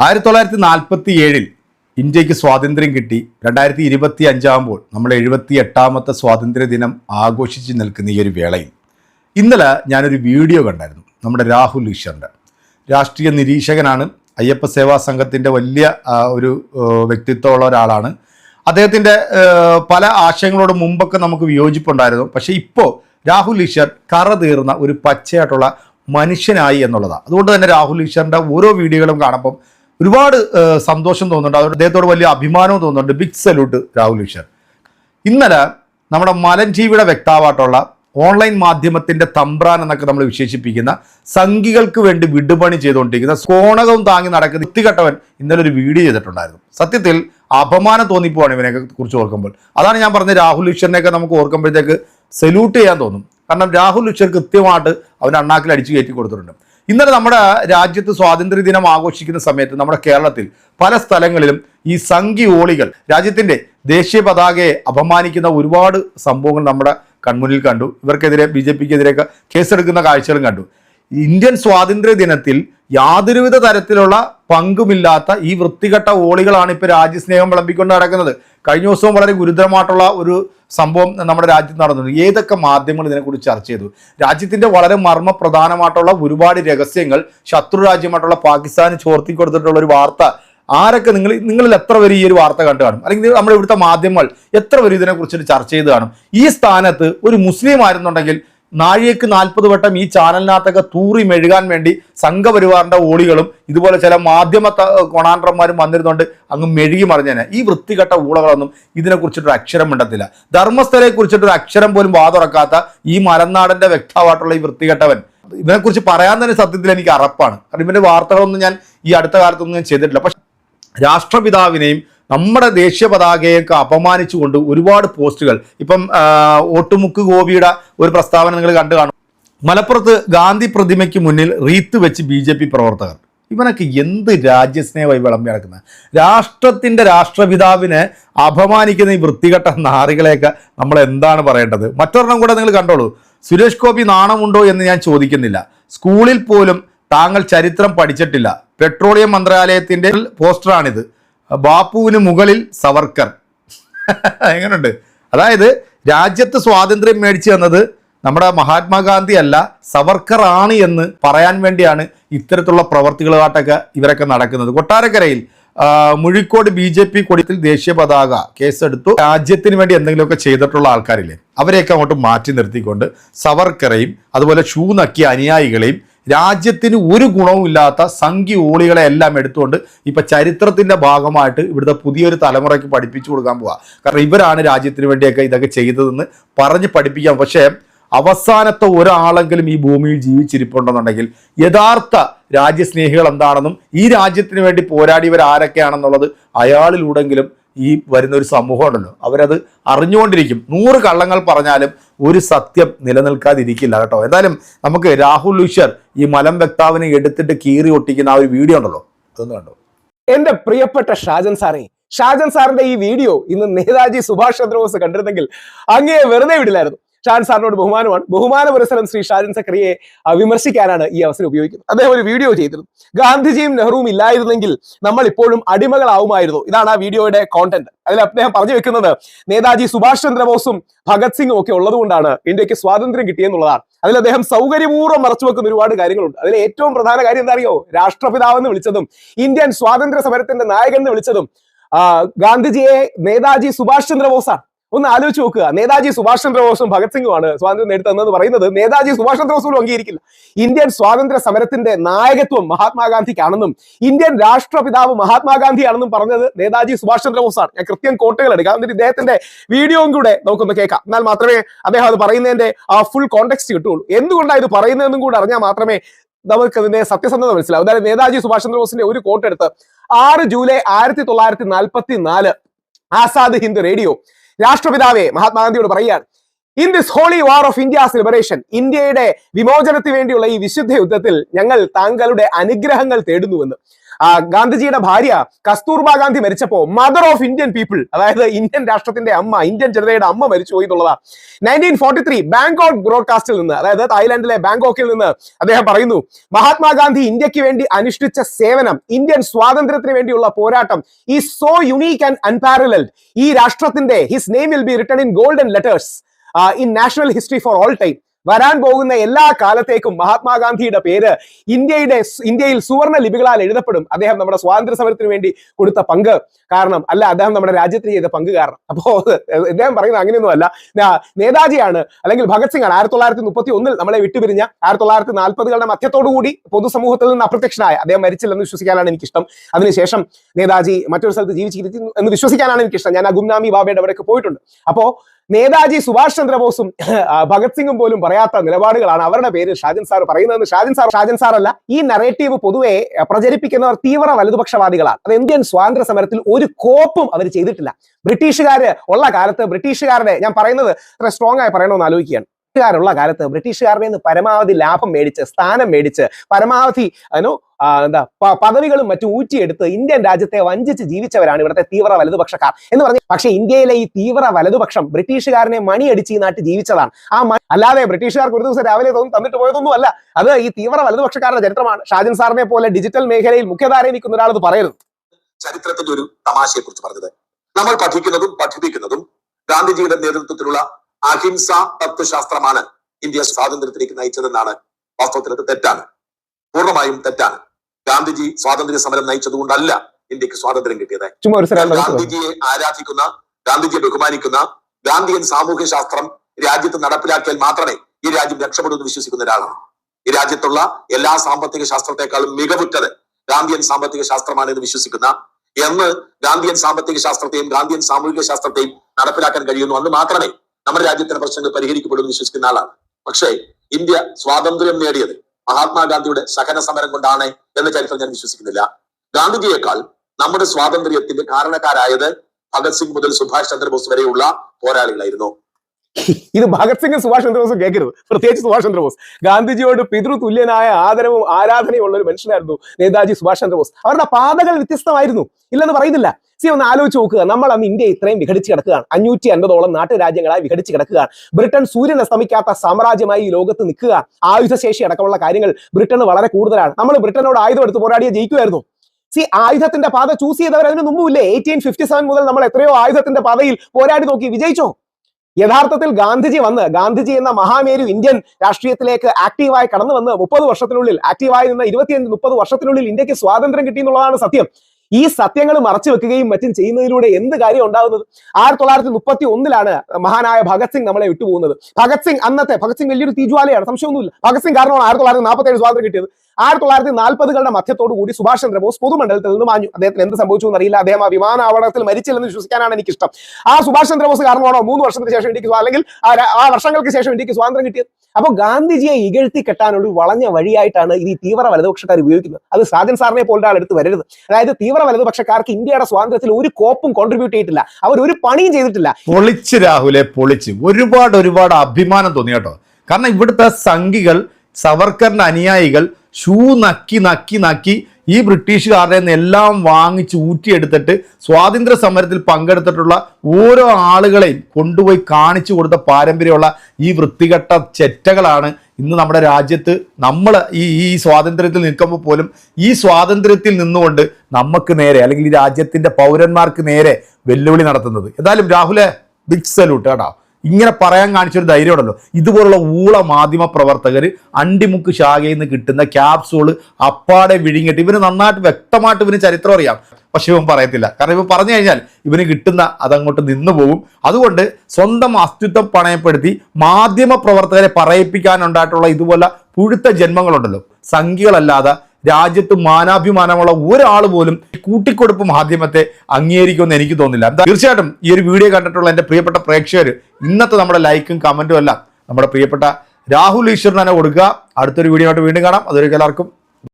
ആയിരത്തി തൊള്ളായിരത്തി നാൽപ്പത്തി ഏഴിൽ ഇന്ത്യയ്ക്ക് സ്വാതന്ത്ര്യം കിട്ടി. രണ്ടായിരത്തി ഇരുപത്തി അഞ്ചാകുമ്പോൾ നമ്മൾ എഴുപത്തി എട്ടാമത്തെ സ്വാതന്ത്ര്യ ദിനം ആഘോഷിച്ച് നിൽക്കുന്ന ഈ ഒരു വേളയിൽ. ഇന്നലെ ഞാനൊരു വീഡിയോ കണ്ടായിരുന്നു നമ്മുടെ രാഹുൽ ഈശ്വറിന്റെ. രാഷ്ട്രീയ നിരീക്ഷകനാണ് അയ്യപ്പ സേവാ സംഘത്തിന്റെ വലിയ ഒരു വ്യക്തിത്വമുള്ള ഒരാളാണ്. അദ്ദേഹത്തിന്റെ പല ആശയങ്ങളോട് മുമ്പൊക്കെ നമുക്ക് വിയോജിപ്പുണ്ടായിരുന്നു. പക്ഷേ ഇപ്പോൾ രാഹുൽ ഈശ്വർ കറ തീർന്ന ഒരു പച്ചയായിട്ടുള്ള മനുഷ്യനായി എന്നുള്ളതാണ്. അതുകൊണ്ട് തന്നെ രാഹുൽ ഈശ്വറിന്റെ ഓരോ വീഡിയോകളും കാണുമ്പം ഒരുപാട് സന്തോഷം തോന്നുന്നുണ്ട്. അതുകൊണ്ട് അദ്ദേഹത്തോട് വലിയ അഭിമാനവും തോന്നുന്നുണ്ട്. Big salute Rahul Easwar. ഇന്നലെ നമ്മുടെ മലൻ വ്യക്താവായിട്ടുള്ള ഓൺലൈൻ മാധ്യമത്തിന്റെ തമ്പ്രാൻ എന്നൊക്കെ നമ്മൾ വിശേഷിപ്പിക്കുന്ന സംഘികൾക്ക് വേണ്ടി വിടുപണി ചെയ്തുകൊണ്ടിരിക്കുന്ന സ്കോണകവും താങ്ങി നടക്കുന്ന വൃത്തികെട്ടവൻ ഇന്നലെ ഒരു വീഡിയോ ചെയ്തിട്ടുണ്ടായിരുന്നു. സത്യത്തിൽ അപമാനം തോന്നിപ്പോവാണ് ഇവനെ കുറിച്ച് ഓർക്കുമ്പോൾ. അതാണ് ഞാൻ പറഞ്ഞത് രാഹുൽ ഈശ്വറിനെയൊക്കെ നമുക്ക് ഓർക്കുമ്പോഴത്തേക്ക് സല്യൂട്ട് ചെയ്യാൻ തോന്നും. കാരണം രാഹുൽ ഈശ്വർ കൃത്യമായിട്ട് അവൻ അണ്ണാക്കിൽ അടിച്ചു കയറ്റി കൊടുത്തിട്ടുണ്ട്. ഇന്നലെ നമ്മുടെ രാജ്യത്ത് സ്വാതന്ത്ര്യ ദിനം ആഘോഷിക്കുന്ന സമയത്ത് നമ്മുടെ കേരളത്തിൽ പല സ്ഥലങ്ങളിലും ഈ സംഘി ഓളികൾ രാജ്യത്തിന്റെ ദേശീയ പതാകയെ അപമാനിക്കുന്ന ഒരുപാട് സംഭവങ്ങൾ നമ്മുടെ കൺമുന്നിൽ കണ്ടു. ഇവർക്കെതിരെ ബി ജെ പിക്കെതിരെയൊക്കെ കേസെടുക്കുന്ന കാഴ്ചകളും കണ്ടു. ഇന്ത്യൻ സ്വാതന്ത്ര്യ ദിനത്തിൽ യാതൊരുവിധ തരത്തിലുള്ള പങ്കുമില്ലാത്ത ഈ വൃത്തികെട്ട ഓളികളാണ് ഇപ്പോൾ രാജ്യസ്നേഹം വിളമ്പിക്കൊണ്ട് നടക്കുന്നത്. കഴിഞ്ഞ ദിവസവും വളരെ ഗുരുതരമായിട്ടുള്ള ഒരു സംഭവം നമ്മുടെ രാജ്യത്ത് നടന്നു ഏതൊക്കെ മാധ്യമങ്ങൾ ഇതിനെക്കുറിച്ച് ചർച്ച ചെയ്തു? രാജ്യത്തിന്റെ വളരെ മർമ്മ പ്രധാനമായിട്ടുള്ള ഒരുപാട് രഹസ്യങ്ങൾ ശത്രു രാജ്യമായിട്ടുള്ള പാകിസ്ഥാന് ചോർത്തി കൊടുത്തിട്ടുള്ള ഒരു വാർത്ത. ആരൊക്കെ നിങ്ങൾ നിങ്ങളിൽ എത്ര പേര് ഈ ഒരു വാർത്ത കണ്ടു കാണും? അല്ലെങ്കിൽ നമ്മുടെ ഇവിടുത്തെ മാധ്യമങ്ങൾ എത്ര പേര് ഇതിനെക്കുറിച്ച് ചർച്ച ചെയ്ത് കാണും? ഈ സ്ഥാനത്ത് ഒരു മുസ്ലിം ആയിരുന്നുണ്ടെങ്കിൽ നാഴികക്ക് നാൽപ്പത് വട്ടം ഈ ചാനലിനകത്തൊക്കെ തൂറി മെഴുകാൻ വേണ്ടി സംഘപരിവാറിന്റെ ഓളികളും ഇതുപോലെ ചില മാധ്യമ കൊണാണ്ടർമാരും വന്നിരുന്നുകൊണ്ട് അങ്ങ് മെഴുകി മറിഞ്ഞേനെ. ഈ വൃത്തികെട്ട ഊളകളൊന്നും ഇതിനെക്കുറിച്ചിട്ടൊരു അക്ഷരം മിണ്ടത്തില്ല. ധർമ്മസ്ഥലയെ കുറിച്ചിട്ടൊരു അക്ഷരം പോലും വാതുറക്കാത്ത ഈ മലനാടന്റെ വ്യക്തമായിട്ടുള്ള ഈ വൃത്തികെട്ടവൻ. ഇവനെക്കുറിച്ച് പറയാൻ തന്നെ സത്യത്തിൽ എനിക്ക് അറപ്പാണ്. കാരണം ഇവന്റെ വാർത്തകളൊന്നും ഞാൻ ഈ അടുത്ത കാലത്തൊന്നും ഞാൻ ചെയ്തിട്ടില്ല. പക്ഷെ രാഷ്ട്രപിതാവിനെയും നമ്മുടെ ദേശീയ പതാകയൊക്കെ അപമാനിച്ചുകൊണ്ട് ഒരുപാട് പോസ്റ്റുകൾ. ഇപ്പം ഓട്ടുമുക്ക് ഗോപിയുടെ ഒരു പ്രസ്താവന നിങ്ങൾ കണ്ടു കാണും. മലപ്പുറത്ത് ഗാന്ധി പ്രതിമയ്ക്ക് മുന്നിൽ റീത്ത് വെച്ച് ബി ജെ പി പ്രവർത്തകർ. ഇവനൊക്കെ എന്ത് രാജ്യസ്നേഹമായി വിളമ്പി നടക്കുന്നത്? രാഷ്ട്രത്തിന്റെ രാഷ്ട്രപിതാവിനെ അപമാനിക്കുന്ന ഈ വൃത്തികെട്ട നാറികളെയൊക്കെ നമ്മൾ എന്താണ് പറയേണ്ടത്? മറ്റൊരെണ്ണം കൂടെ നിങ്ങൾ കണ്ടോളൂ. സുരേഷ് ഗോപി നാണമുണ്ടോ എന്ന് ഞാൻ ചോദിക്കുന്നില്ല. സ്കൂളിൽ പോലും താങ്കൾ ചരിത്രം പഠിച്ചിട്ടില്ല. പെട്രോളിയം മന്ത്രാലയത്തിന്റെ പോസ്റ്ററാണിത്. ബാപ്പുവിന് മുകളിൽ സവർക്കർ. എങ്ങനെയുണ്ട് അതായത് രാജ്യത്ത് സ്വാതന്ത്ര്യം മേടിച്ചു തന്നത് നമ്മുടെ മഹാത്മാഗാന്ധി അല്ല സവർക്കർ ആണ് എന്ന് പറയാൻ വേണ്ടിയാണ് ഇത്തരത്തിലുള്ള പ്രവർത്തികളായിട്ടൊക്കെ ഇവരൊക്കെ നടക്കുന്നത്. കൊട്ടാരക്കരയിൽ മുഴിക്കോട് ബി ജെ പി കൊടിയത്തിൽ ദേശീയ പതാക കേസെടുത്തു. രാജ്യത്തിന് വേണ്ടി എന്തെങ്കിലുമൊക്കെ ചെയ്തിട്ടുള്ള ആൾക്കാരില്ലേ അവരെയൊക്കെ അങ്ങോട്ട് മാറ്റി നിർത്തിക്കൊണ്ട് സവർക്കറേയും അതുപോലെ ഷൂ നക്കിയ അനുയായികളെയും രാജ്യത്തിന് ഒരു ഗുണവും ഇല്ലാത്ത സംഘി ഓളികളെ എല്ലാം എടുത്തുകൊണ്ട് ഇപ്പൊ ചരിത്രത്തിന്റെ ഭാഗമായിട്ട് ഇവിടുത്തെ പുതിയൊരു തലമുറയ്ക്ക് പഠിപ്പിച്ചു കൊടുക്കാൻ പോവാ. കാരണം ഇവരാണ് രാജ്യത്തിന് വേണ്ടിയൊക്കെ ഇതൊക്കെ ചെയ്തതെന്ന് പറഞ്ഞ് പഠിപ്പിക്കാം. പക്ഷേ അവസാനത്തെ ഒരാളെങ്കിലും ഈ ഭൂമിയിൽ ജീവിച്ചിരിപ്പുണ്ടെന്നുണ്ടെങ്കിൽ യഥാർത്ഥ രാജ്യസ്നേഹികൾ എന്താണെന്നും ഈ രാജ്യത്തിന് വേണ്ടി പോരാടിയവർ ആരൊക്കെയാണെന്നുള്ളത് അയാളിലൂടെങ്കിലും ഈ വരുന്ന ഒരു സമൂഹം ഉണ്ടല്ലോ അവരത് അറിഞ്ഞുകൊണ്ടിരിക്കും. നൂറ് കള്ളങ്ങൾ പറഞ്ഞാലും ഒരു സത്യം നിലനിൽക്കാതിരിക്കില്ല കേട്ടോ. എന്തായാലും നമുക്ക് രാഹുൽ ഈശ്വർ ഈ മലം വ്യക്താവിനെ എടുത്തിട്ട് കീറി ഒട്ടിക്കുന്ന ആ ഒരു വീഡിയോ ഉണ്ടല്ലോ. അതൊന്ന് കണ്ടോ? എന്റെ പ്രിയപ്പെട്ട ഷാജൻ സാറേ ഷാജൻ സാറിന്റെ ഈ വീഡിയോ ഇന്ന് നേതാജി സുഭാഷ് ചന്ദ്രബോസ് കണ്ടിരുന്നെങ്കിൽ അങ്ങേ വെറുതെ വിടില്ലായിരുന്നു. ഷാജൻ സാറിനോട് ബഹുമാനമാണ്. ബഹുമാന പുരസ്സരം ശ്രീ ഷാജൻ സക്രിയെ വിമർശിക്കാനാണ് ഈ അവസരം ഉപയോഗിക്കുന്നത്. അദ്ദേഹം ഒരു വീഡിയോ ചെയ്തിരുന്നു. ഗാന്ധിജിയും നെഹ്റുവും ഇല്ലായിരുന്നെങ്കിൽ നമ്മൾ ഇപ്പോഴും അടിമകളാവുമായിരുന്നു. ഇതാണ് ആ വീഡിയോയുടെ കോണ്ടന്റ് അതിൽ അദ്ദേഹം പറഞ്ഞു വെക്കുന്നത് നേതാജി സുഭാഷ് ചന്ദ്രബോസും ഭഗത് സിംഗും ഒക്കെ ഉള്ളതുകൊണ്ടാണ് ഇന്ത്യയ്ക്ക് സ്വാതന്ത്ര്യം കിട്ടിയെന്നുള്ളതാണ്. അതിൽ അദ്ദേഹം സൗകര്യപൂർവം മറച്ചു വെക്കുന്ന ഒരുപാട് കാര്യങ്ങളുണ്ട്. അതിൽ ഏറ്റവും പ്രധാന കാര്യം എന്താ അറിയോ രാഷ്ട്രപിതാവെന്ന് വിളിച്ചതും ഇന്ത്യൻ സ്വാതന്ത്ര്യ സമരത്തിന്റെ നായകൻ എന്ന് വിളിച്ചതും ഗാന്ധിജിയെ നേതാജി സുഭാഷ് ചന്ദ്രബോസാണ്. ഒന്ന് ആലോചിച്ച് നോക്കുക. നേതാജി സുഭാഷ് ചന്ദ്രബോസും ഭഗത് സിംഗുമാണ് സ്വാതന്ത്ര്യം നേടിത്തന്നെന്ന് പറയുന്നത്. നേതാജി സുഭാഷ് ചന്ദ്രബോസ് പോലും അംഗീകരിക്കില്ല. ഇന്ത്യൻ സ്വാതന്ത്ര്യ സമരത്തിന്റെ നായകത്വം മഹാത്മാഗാന്ധിക്കാണെന്നും ഇന്ത്യൻ രാഷ്ട്രപിതാവ് മഹാത്മാഗാന്ധിയാണെന്നും പറഞ്ഞത് നേതാജി സുഭാഷ് ചന്ദ്രബോസാണ്. ഞാൻ കൃത്യം കോട്ടുകൾ എടുക്കാം. എന്നിട്ട് ഇദ്ദേഹത്തിന്റെ വീഡിയോയും കൂടെ നമുക്കൊന്ന് കേൾക്കാം. എന്നാൽ മാത്രമേ അദ്ദേഹം അത് പറയുന്നതിന്റെ ആ ഫുൾ കോണ്ടെക്സ്റ്റ് കിട്ടുള്ളൂ എന്തുകൊണ്ടാണ് ഇത് പറയുന്നതെന്നും കൂടെ അറിഞ്ഞാൽ മാത്രമേ നമുക്ക് അതിന്റെ സത്യസന്ധത മനസ്സിലാവും. അതായത് നേതാജി സുഭാഷ് ചന്ദ്രബോസിന്റെ ഒരു കോട്ടെടുത്ത് ആറ് ജൂലൈ ആയിരത്തി തൊള്ളായിരത്തി നാൽപ്പത്തി നാല് ആസാദ് ഹിന്ദ് റേഡിയോ രാഷ്ട്രപിതാവെ മഹാത്മാഗാന്ധിയോട് പറയുകയാണ്. In this holy war of India liberation ഇന്ത്യയുടെ വിമോചനത്തിന് വേണ്ടിയുള്ള ഈ വിശുദ്ധ യുദ്ധത്തിൽ ഞങ്ങൾ താങ്കളുടെ അനുഗ്രഹങ്ങൾ തേടുന്നുവെന്ന്. ഗാന്ധിജിയുടെ ഭാര്യ കസ്തൂർബ ഗാന്ധി മരിച്ചപ്പോ മദർ ഓഫ് ഇന്ത്യൻ പീപ്പിൾ അതായത് ഇന്ത്യൻ രാഷ്ട്രത്തിന്റെ അമ്മ ഇന്ത്യൻ ജനതയുടെ അമ്മ മരിച്ചുപോയി എന്നുള്ളതാണ് നയന്റീൻ ഫോർട്ടി ത്രീ ബാങ്കോക്ക് ബ്രോഡ്കാസ്റ്റിൽ നിന്ന് അതായത് തായ്ലാന്റിലെ ബാങ്കോക്കിൽ നിന്ന് അദ്ദേഹം പറയുന്നു മഹാത്മാഗാന്ധി ഇന്ത്യയ്ക്ക് വേണ്ടി അനുഷ്ഠിച്ച സേവനം ഇന്ത്യൻ സ്വാതന്ത്ര്യത്തിന് വേണ്ടിയുള്ള പോരാട്ടം ഈ സോ യുണീക്ക് ആൻഡ് അൺപാരലൽഡ് ഈ രാഷ്ട്രത്തിന്റെ his name will be written in golden letters in national history for all time വരാൻ പോകുന്ന എല്ലാ കാലത്തേക്കും മഹാത്മാഗാന്ധിയുടെ പേര് ഇന്ത്യയുടെ ഇന്ത്യയിൽ സുവർണ ലിപികളാൽ എഴുതപ്പെടും. അദ്ദേഹം നമ്മുടെ സ്വാതന്ത്ര്യ സമരത്തിന് വേണ്ടി കൊടുത്ത പങ്ക്. കാരണം അല്ല അദ്ദേഹം നമ്മുടെ രാജ്യത്തിന് ചെയ്ത പങ്ക് കാരണം. അപ്പോ അദ്ദേഹം പറയുന്നത് അങ്ങനെയൊന്നുമല്ല അല്ല. നേതാജിയാണ് അല്ലെങ്കിൽ ഭഗത് സിംഗ് ആണ് ആയിരത്തി തൊള്ളായിരത്തി മുപ്പത്തി ഒന്നിൽ നമ്മളെ വിട്ടുപിരിഞ്ഞ ആയിരത്തി തൊള്ളായിരത്തി നാൽപ്പതുകളുടെ മധ്യത്തോടുകൂടി പൊതുസമൂഹത്തിൽ നിന്ന് അപ്രത്യക്ഷനായ. അദ്ദേഹം മരിച്ചില്ലെന്ന് വിശ്വസിക്കാനാണ് എനിക്കിഷ്ടം. അതിനുശേഷം നേതാജി മറ്റൊരു സ്ഥലത്ത് ജീവിച്ചിരിക്കുന്നു എന്ന് വിശ്വസിക്കാനാണ് എനിക്കിഷ്ടം. ഞാൻ ആ ഗുംനാമി ബാബയുടെ അവിടെയൊക്കെ പോയിട്ടുണ്ട്. അപ്പോ നേതാജി സുഭാഷ് ചന്ദ്രബോസും ഭഗത് സിംഗും പോലും പറയാത്ത നിലപാടുകളാണ് അവരുടെ പേര് ഷാജൻ സാർ പറയുന്നതെന്ന് ഷാജൻ സാർ ഷാജൻ സാർ അല്ല ഈ നറേറ്റീവ് പൊതുവെ പ്രചരിപ്പിക്കുന്നവർ തീവ്ര വലതുപക്ഷവാദികളാണ്. അത് ഇന്ത്യൻ സ്വാതന്ത്ര്യ സമരത്തിൽ ഒരു കോപ്പും അവർ ചെയ്തിട്ടില്ല. ബ്രിട്ടീഷുകാര് ഉള്ള കാലത്ത് ബ്രിട്ടീഷുകാരുടെ ഞാൻ പറയുന്നത് അത്ര സ്ട്രോങ് ആയി പറയണമെന്ന് ആലോചിക്കുകയാണ്. ബ്രിട്ടീഷുകാരുള്ള കാലത്ത് ബ്രിട്ടീഷുകാരുടെ നിന്ന് പരമാവധി ലാഭം മേടിച്ച് സ്ഥാനം മേടിച്ച് പരമാവധി എന്താ പദവികളും മറ്റും ഊറ്റിയെടുത്ത് ഇന്ത്യൻ രാജ്യത്തെ വഞ്ചിച്ച് ജീവിച്ചവരാണ് ഇവിടുത്തെ തീവ്ര വലതുപക്ഷക്കാർ എന്ന് പറഞ്ഞു പക്ഷേ ഇന്ത്യയിലെ ഈ തീവ്ര വലതുപക്ഷം ബ്രിട്ടീഷുകാരനെ മണിയടിച്ച് ഈ നാട്ടിൽ ജീവിച്ചതാണ്. ആ അല്ലാതെ ബ്രിട്ടീഷുകാർക്ക് ഒരു ദിവസം രാവിലെ തോന്നും തന്നിട്ട് പോയതൊന്നും അല്ല അത് ഈ തീവ്ര വലതുപക്ഷക്കാരുടെ ചരിത്രമാണ്. ഷാജൻ സാറിനെ പോലെ ഡിജിറ്റൽ മേഖലയിൽ മുഖ്യധാരയിൽ നിൽക്കുന്ന ഒരാൾ പറയരുത് ചരിത്രത്തിന്റെ ഒരു തമാശയെ കുറിച്ച് പറഞ്ഞത്. നമ്മൾ പഠിക്കുന്നതും പഠിപ്പിക്കുന്നതും ഗാന്ധിജിയുടെ നേതൃത്വത്തിലുള്ള അഹിംസ തത്വശാസ്ത്രമാണ് ഇന്ത്യ സ്വാതന്ത്ര്യത്തിലേക്ക് നയിച്ചതെന്നാണ് വാസ്തവത്തിൽ അത് തെറ്റാണ്. പൂർണമായും തെറ്റാണ്. ഗാന്ധിജി സ്വാതന്ത്ര്യ സമരം നയിച്ചതുകൊണ്ടല്ല ഇന്ത്യയ്ക്ക് സ്വാതന്ത്ര്യം കിട്ടിയത്. ഗാന്ധിജിയെ ആരാധിക്കുന്ന ഗാന്ധിജിയെ ബഹുമാനിക്കുന്ന ഗാന്ധിയൻ സാമൂഹ്യ ശാസ്ത്രം രാജ്യത്ത് നടപ്പിലാക്കിയാൽ മാത്രമേ ഈ രാജ്യം രക്ഷപ്പെടുമെന്ന് വിശ്വസിക്കുന്ന ഒരാളാണ്. ഈ രാജ്യത്തുള്ള എല്ലാ സാമ്പത്തിക ശാസ്ത്രത്തെക്കാളും മികവുറ്റത് ഗാന്ധിയൻ സാമ്പത്തിക ശാസ്ത്രമാണ് എന്ന് വിശ്വസിക്കുന്ന എന്ന് ഗാന്ധിയൻ സാമ്പത്തിക ശാസ്ത്രത്തെയും ഗാന്ധിയൻ സാമൂഹിക ശാസ്ത്രത്തെയും നടപ്പിലാക്കാൻ കഴിയുന്നു. അന്ന് മാത്രമേ നമ്മുടെ രാജ്യത്തിന്റെ പ്രശ്നങ്ങൾ പരിഹരിക്കപ്പെടുമെന്ന് വിശ്വസിക്കുന്ന ആളാണ്. പക്ഷേ ഇന്ത്യ സ്വാതന്ത്ര്യം നേടിയത് മഹാത്മാഗാന്ധിയുടെ സഹന സമരം കൊണ്ടാണ് എന്ന ചരിത്രം ഞാൻ വിശ്വസിക്കുന്നില്ല. ഗാന്ധിജിയേക്കാൾ നമ്മുടെ സ്വാതന്ത്ര്യത്തിന്റെ കാരണക്കാരായത് ഭഗത് സിംഗ് മുതൽ സുഭാഷ് ചന്ദ്രബോസ് വരെയുള്ള പോരാളികളായിരുന്നു. ഇത് ഭഗത് സിംഗ് സുഭാഷ് ചന്ദ്രബോസ് കേൾക്കരുത് പ്രത്യേകിച്ച് സുഭാഷ് ചന്ദ്രബോസ്. ഗാന്ധിജിയോട് പിതൃ തുല്യനായ ആദരവും ആരാധനയും ഉള്ള ഒരു മനുഷ്യനായിരുന്നു നേതാജി സുഭാഷ് ചന്ദ്രബോസ്. അവരുടെ പാതകൾ വ്യത്യസ്തമായിരുന്നു. ഇല്ലെന്ന് പറയുന്നില്ല. സി ഒന്ന് ആലോചിച്ച് നോക്കുക. നമ്മൾ അന്ന് ഇന്ത്യ ഇത്രയും വിഘടിച്ച് കിടക്കുകയാണ്. അഞ്ഞൂറ്റി അൻപതോളം നാട്ടുരാജ്യങ്ങളായി വിഘടിച്ച് കിടക്കുകയാണ്. ബ്രിട്ടൻ സൂര്യൻ അസ്തമിക്കാത്ത സാമ്രാജ്യമായി ഈ ലോകത്ത് നിൽക്കുക ആയുധശേഷി അടക്കമുള്ള കാര്യങ്ങൾ ബ്രിട്ടന് വളരെ കൂടുതലാണ്. നമ്മൾ ബ്രിട്ടനോട് ആയുധം എടുത്ത് പോരാടിയ ജയിക്കുമായിരുന്നു. സി ആയുധത്തിന്റെ പാത ചൂസ് ചെയ്തവർ അതിന് മുമ്പില്ലേ എയ്റ്റീൻ ഫിഫ്റ്റി സെവൻ മുതൽ നമ്മൾ എത്രയോ ആയുധത്തിന്റെ പാതയിൽ പോരാടി നോക്കി. വിജയിച്ചോ? യഥാർത്ഥത്തിൽ ഗാന്ധിജി വന്ന് ഗാന്ധിജി എന്ന മഹാമേരു ഇന്ത്യൻ രാഷ്ട്രീയത്തിലേക്ക് ആക്റ്റീവായി കടന്നു വന്ന് മുപ്പത് വർഷത്തിനുള്ളിൽ ആക്റ്റീവായി നിന്ന് ഇരുപത്തിയഞ്ച് മുപ്പത് വർഷത്തിനുള്ളിൽ ഇന്ത്യയ്ക്ക് സ്വാതന്ത്ര്യം കിട്ടി എന്നുള്ളതാണ് സത്യം. ഈ സത്യങ്ങൾ മറച്ചു വെക്കുകയും മറ്റും ചെയ്യുന്നതിലൂടെ എന്ത് കാര്യം ഉണ്ടാകുന്നത്? ആയിരത്തി തൊള്ളായിരത്തി മുപ്പത്തി ഒന്നിലാണ് മഹാനായ ഭഗത് സിംഗ് നമ്മളെ വിട്ടുപോകുന്നത്. ഭഗത് സിംഗ് അന്നത്തെ ഭഗത് സിംഗ് വലിയൊരു തീജ്വാലയാണ് സംശയമൊന്നുമില്ല. ഭഗത് സിംഗ് കാരണമാണ് ആയിരത്തി തൊള്ളായിരത്തി നാൽപ്പത്തി ഏഴ് സ്വാതന്ത്ര്യം കിട്ടിയത്. ആയിരത്തി തൊള്ളായിരത്തി നാൽപ്പതുകളുടെ മധ്യത്തോടു കൂടി സുഭാഷ് ചന്ദ്രബോസ് പൊതുമണ്ഡലത്തിൽ നിന്ന് മാഞ്ഞു. അദ്ദേഹത്തിന് എന്ത് സംഭവിച്ചു എന്നറിയില്ല. അദ്ദേഹം ആ വിമാനാപകടത്തിൽ മരിച്ചില്ലെന്ന് വിശ്വസിക്കാനാണ് എനിക്കിഷ്ടം. ആ സുഭാഷ് ചന്ദ്രബോസ് കാരണമാണോ മൂന്ന് വർഷത്തിന് ശേഷം ഇന്ത്യയ്ക്ക് അല്ലെങ്കിൽ ആ വർഷങ്ങൾക്ക് ശേഷം ഇന്ത്യയ്ക്ക് സ്വാതന്ത്ര്യം കിട്ടിയത്? അപ്പോൾ ഗാന്ധിജിയെ ഇകഴ്ത്തി കെട്ടാനൊരു വളഞ്ഞ വഴിയായിട്ടാണ് ഈ തീവ്ര വലതുപക്ഷക്കാർ ഉപയോഗിക്കുന്നത്. അത് സാജൻ സാറിനെ പോലെ ഒരാൾ എടുത്ത് വരരുത്. അതായത് തീവ്ര വലതുപക്ഷക്കാർക്ക് ഇന്ത്യയുടെ സ്വാതന്ത്ര്യത്തിൽ ഒരു കോപ്പും കോൺട്രിബ്യൂട്ട് ചെയ്തിട്ടില്ല. അവർ ഒരു പണിയും ചെയ്തിട്ടില്ല. പൊളിച്ച് രാഹുലെ പൊളിച്ച്. ഒരുപാട് ഒരുപാട് അഭിമാനം തോന്നി കേട്ടോ. കാരണം ഇവിടുത്തെ സംഘികൾ സവർക്കറിന്റെ അനുയായികൾ ഷൂ നക്കി നക്കി നക്കി ഈ ബ്രിട്ടീഷുകാരുടെ നിന്ന് എല്ലാം വാങ്ങിച്ച് ഊറ്റിയെടുത്തിട്ട് സ്വാതന്ത്ര്യ സമരത്തിൽ പങ്കെടുത്തിട്ടുള്ള ഓരോ ആളുകളെയും കൊണ്ടുപോയി കാണിച്ചു കൊടുത്ത പാരമ്പര്യമുള്ള ഈ വൃത്തികെട്ട ചെറ്റകളാണ് ഇന്ന് നമ്മുടെ രാജ്യത്ത്. നമ്മൾ ഈ ഈ സ്വാതന്ത്ര്യത്തിൽ നിൽക്കുമ്പോൾ പോലും ഈ സ്വാതന്ത്ര്യത്തിൽ നിന്നുകൊണ്ട് നമുക്ക് നേരെ അല്ലെങ്കിൽ ഈ രാജ്യത്തിന്റെ പൗരന്മാർക്ക് നേരെ വെല്ലുവിളി നടത്തുന്നത്. എന്തായാലും രാഹുലെ ബിഗ് സല്യൂട്ട് കേട്ടോ. ഇങ്ങനെ പറയാൻ കാണിച്ചൊരു ധൈര്യം ഉണ്ടല്ലോ ഇതുപോലുള്ള ഊള മാധ്യമ പ്രവർത്തകർ അണ്ടിമുക്ക് ശാഖയിൽ നിന്ന് കിട്ടുന്ന ക്യാപ്സൂൾ അപ്പാടെ വിഴുങ്ങിയിട്ട് ഇവന് നന്നായിട്ട് വ്യക്തമായിട്ട് ഇവന് ചരിത്രം അറിയാം. പക്ഷെ ഇവൻ പറയത്തില്ല. കാരണം ഇവൻ പറഞ്ഞു കഴിഞ്ഞാൽ ഇവന് കിട്ടുന്ന അതങ്ങോട്ട് നിന്നു പോകും അതുകൊണ്ട് സ്വന്തം അസ്തിത്വം പണയപ്പെടുത്തി മാധ്യമ പ്രവർത്തകരെ പറയിപ്പിക്കാനുണ്ടായിട്ടുള്ള ഇതുപോലെ പുഴുത്ത ജന്മങ്ങളുണ്ടല്ലോ. സംഖ്യകളല്ലാതെ രാജ്യത്ത് മാനാഭിമാനമുള്ള ഒരാൾ പോലും കൂട്ടിക്കൊടുപ്പ് മാധ്യമത്തെ അംഗീകരിക്കുമെന്ന് എനിക്ക് തോന്നില്ല തീർച്ചയായിട്ടും ഈ ഒരു വീഡിയോ കണ്ടിട്ടുള്ള എന്റെ പ്രിയപ്പെട്ട പ്രേക്ഷകർ ഇന്നത്തെ നമ്മുടെ ലൈക്കും കമന്റും എല്ലാം നമ്മുടെ പ്രിയപ്പെട്ട രാഹുൽ ഈശ്വരൻ തന്നെ കൊടുക്കുക. അടുത്തൊരു വീഡിയോ ആയിട്ട് വീണ്ടും കാണാം. അതൊരു എല്ലാവർക്കും